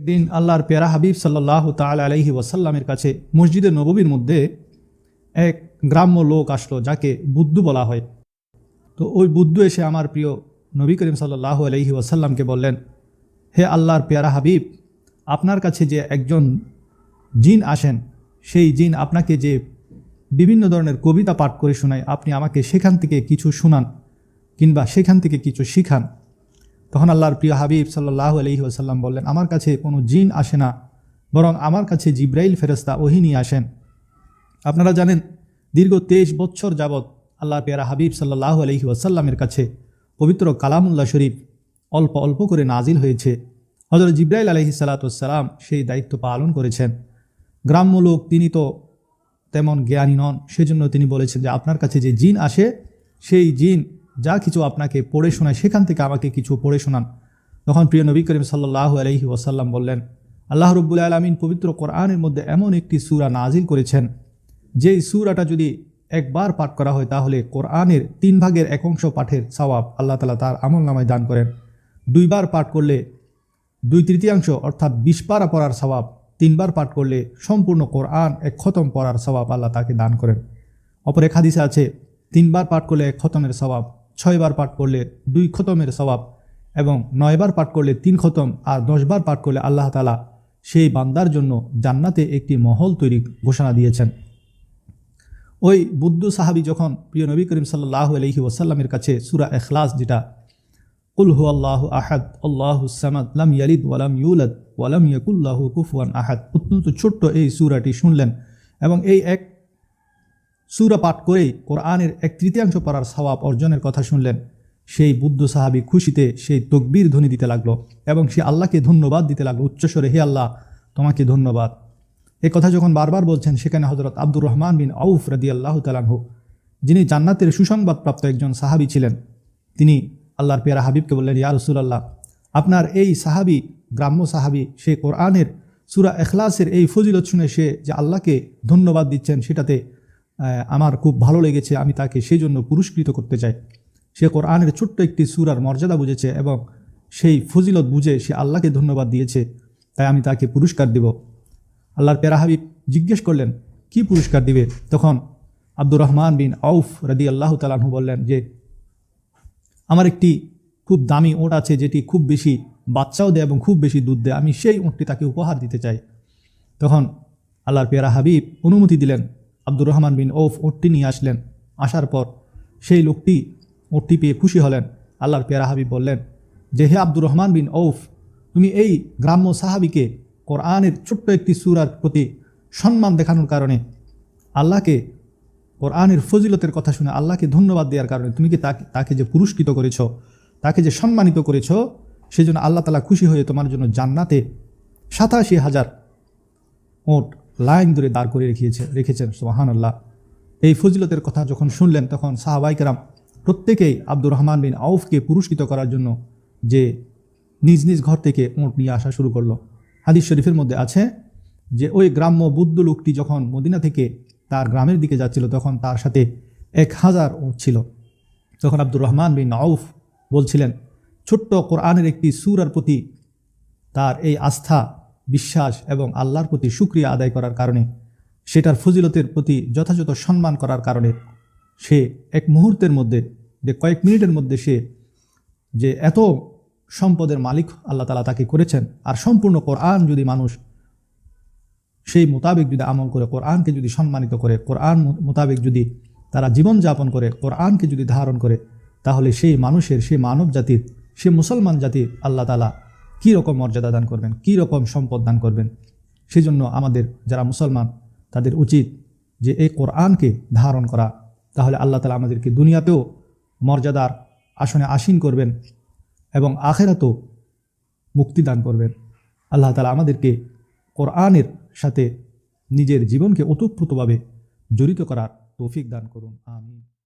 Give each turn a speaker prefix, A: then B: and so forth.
A: একদিন আল্লাহর পেয়ারা হাবিব সাল্লাহ তাল আলহি ওয়াসাল্লামের কাছে মসজিদে নববীর মধ্যে এক গ্রাম্য লোক আসলো, যাকে বুদ্ধু বলা হয়। তো ওই বুদ্ধু এসে আমার প্রিয় নবী করিম সাল্লাহ আলহি ওয়াসাল্লামকে বললেন, হে আল্লাহর পেয়ারা হাবিব, আপনার কাছে যে একজন জিন আসেন, সেই জিন আপনাকে যে বিভিন্ন ধরনের কবিতা পাঠ করে শোনায়, আপনি আমাকে সেখান থেকে কিছু শোনান কিংবা সেখান থেকে কিছু শিখান। তখন আল্লাহর প্রিয় হাবিব সাল্লাহ আলহি আসাল্লাম বললেন, আমার কাছে কোনো জিন আসে না, বরং আমার কাছে জিব্রাইল ফেরস্তা ওহি নিয়ে আসেন। আপনারা জানেন, দীর্ঘ তেইশ বছর যাবৎ আল্লাহ পেয়ারা হাবিব সাল্লাহ আলহি আসাল্লামের কাছে পবিত্র কালামুল্লাহ শরীফ অল্প অল্প করে নাজিল হয়েছে। হজরত জিব্রাইল আলহি সালাতাম সেই দায়িত্ব পালন করেছেন। গ্রাম্য লোক, তিনি তো তেমন জ্ঞানী নন, সেজন্য তিনি বলেছেন যে, আপনার কাছে যে জিন আসে, সেই জিন যা কিছু আপনাকে পড়ে শোনায়, সেখান থেকে আমাকে কিছু পড়ে শোনান। তখন প্রিয় নবী করিম সাল্লাহ আলহি ওসাল্লাম বললেন, আল্লাহ রব্বুল আলমিন পবিত্র কোরআনের মধ্যে এমন একটি সুরা নাজিল করেছেন, যেই সুরাটা যদি একবার পাঠ করা হয়, তাহলে কোরআনের তিন ভাগের এক অংশ পাঠের সওয়াব আল্লাহ তালা তার আমল নামায় দান করেন। দুইবার পাঠ করলে দুই তৃতীয়াংশ, অর্থাৎ বিশ পারা পড়ার সওয়াব, তিনবার পাঠ করলে সম্পূর্ণ কোরআন এক খতম পড়ার সওয়াব আল্লাহ তাকে দান করেন। অপর এক হাদিসে আছে, তিনবার পাঠ করলে এক খতমের সওয়াব ছয়বার পাঠ করলে দুই খতমের সওয়াব এবং নয়বার পাঠ করলে তিন খতম আর দশবার পাঠ করলে আল্লাহ তালা সেই বান্দার জন্য জান্নাতে একটি মহল তৈরি ঘোষণা দিয়েছেন। ওই বুদ্ধ সাহাবি যখন প্রিয় নবী করিম সাল্লাহ আলহি ওসাল্লামের কাছে সুরা এখলাস যেটা, কুল হু আল্লাহ আহাদ, আল্লাহ সামাদ, লাম ইয়ালিদ ওয়ালাম ইউলাদ ওয়ালাম ইয়াকুল্লাহ কুফওয়ান আহাদ, অত্যন্ত ছোট্ট এই সুরাটি শুনলেন এবং এই এক সুরা পাঠ করেই কোরআনের এক তৃতীয়াংশ পড়ার সওয়াব অর্জনের কথা শুনলেন। সেই বুদ্ধ সাহাবি খুশিতে সেই তকবীর ধ্বনি দিতে লাগল এবং সে আল্লাহকে ধন্যবাদ দিতে লাগল। উচ্চস্বরে, হে আল্লাহ, তোমাকে ধন্যবাদ। এ কথা যখন বারবার বলছেন, সেখানে হজরত আব্দুর রহমান বিন আউফ রদি আল্লাহ তালানহু যিনি জান্নাতের সুসংবাদপ্রাপ্ত একজন সাহাবি ছিলেন, তিনি আল্লাহর পেয়ারা হাবিবকে বললেন, ইয়া রসুলাল্লাহ, আপনার এই সাহাবি, গ্রাম্য সাহাবি, সে কোরআনের, সুরা এখলাসের এই ফজিলত শুনে সে যে আল্লাহকে ধন্যবাদ দিচ্ছেন, সেটাতে আমার খুব ভালো লেগেছে, আমি তাকে সেই জন্য পুরস্কৃত করতে চাই। সে কোরআনের ছোট্ট একটি সুরার মর্যাদা বুঝেছে এবং সেই ফজিলত বুঝে সে আল্লাহকে ধন্যবাদ দিয়েছে, তাই আমি তাকে পুরস্কার দেব। আল্লাহর পেরা হাবিব জিজ্ঞেস করলেন, কি পুরস্কার দিবে? তখন আব্দুর রহমান বিন আউফ রদি আল্লাহ তালাহু বললেন যে, আমার একটি খুব দামি ওট আছে যেটি খুব বেশি বাচ্চাও দেয় এবং খুব বেশি দুধ দেয়। আমি সেই ওঁটটি তাকে উপহার দিতে চাই। তখন আল্লাহর পেয়ারা হাবিব অনুমতি দিলেন আব্দুর রহমান বিন ওফ ওটটি নিয়ে আসলেন। আসার পর সেই লোকটি ওটটি পেয়ে খুশি হলেন। আল্লাহর পেয়ারা হাবিব বললেন, যে হে আব্দুর রহমান বিন ওফ তুমি এই গ্রাম্য সাহাবিকে কোরআনের ছোট্ট একটি সুরার প্রতি সম্মান দেখানোর কারণে আল্লাহকে কোরআনের ফজিলতের কথা শুনে আল্লাহকে ধন্যবাদ দেওয়ার কারণে তুমি কি তাকে তাকে যে পুরস্কৃত করেছ, তাকে যে সম্মানিত করেছ সেই জন্য আল্লাহ তালা খুশি হয়ে তোমার জন্য জান্নাতে সাতাশি হাজার ওট লাইন ধরে দাঁড় করে রেখেছে রেখেছেন সোহান আল্লাহ এই ফজিলতের কথা যখন শুনলেন, তখন সাহাবাইকেরাম প্রত্যেকেই আব্দুর রহমান বিন আউফকে পুরস্কৃত করার জন্য যে নিজ নিজ ঘর থেকে ওঁট নিয়ে আসা শুরু করল। হাদিস শরীফের মধ্যে আছে যে, ওই গ্রাম্য বুদ্ধ লোকটি যখন মদিনা থেকে তার গ্রামের দিকে যাচ্ছিল, তখন তার সাথে এক হাজার উঁট ছিল। তখন আব্দুর রহমান বিন আউফ বলছিলেন, ছোট্ট কোরআনের একটি সুরার প্রতি তার এই আস্থা বিশ্বাস এবং আল্লাহর প্রতি সুক্রিয়া আদায় করার কারণে, সেটার ফজিলতের প্রতি যথাযথ সম্মান করার কারণে সে এক মুহূর্তের মধ্যে, যে কয়েক মিনিটের মধ্যে সে যে এত সম্পদের মালিক আল্লাহ তালা তাকে করেছেন, আর সম্পূর্ণ কোরআন যদি মানুষ সেই মোতাবেক যদি আমল করে, কোরআনকে যদি সম্মানিত করে, কোরআন মোতাবেক যদি তারা জীবনযাপন করে, কোরআনকে যদি ধারণ করে, তাহলে সেই মানুষের সেই মানব জাতির সে মুসলমান জাতির আল্লাহ তালা কী রকম মর্যাদা দান করবেন? কী রকম সম্পদ দান করবেন? সেই জন্য আমাদের যারা মুসলমান, তাদের উচিত যে এই কোরআনকে ধারণ করা। তাহলে আল্লাহ তালা আমাদেরকে দুনিয়াতেও মর্যাদার আসনে আসীন করবেন এবং আখেরাতেও মুক্তি দান করবেন। আল্লাহ তালা আমাদেরকে কোরআনের সাথে নিজের জীবনকে ওতপ্রোতভাবে জড়িত করার তৌফিক দান করুন। আমি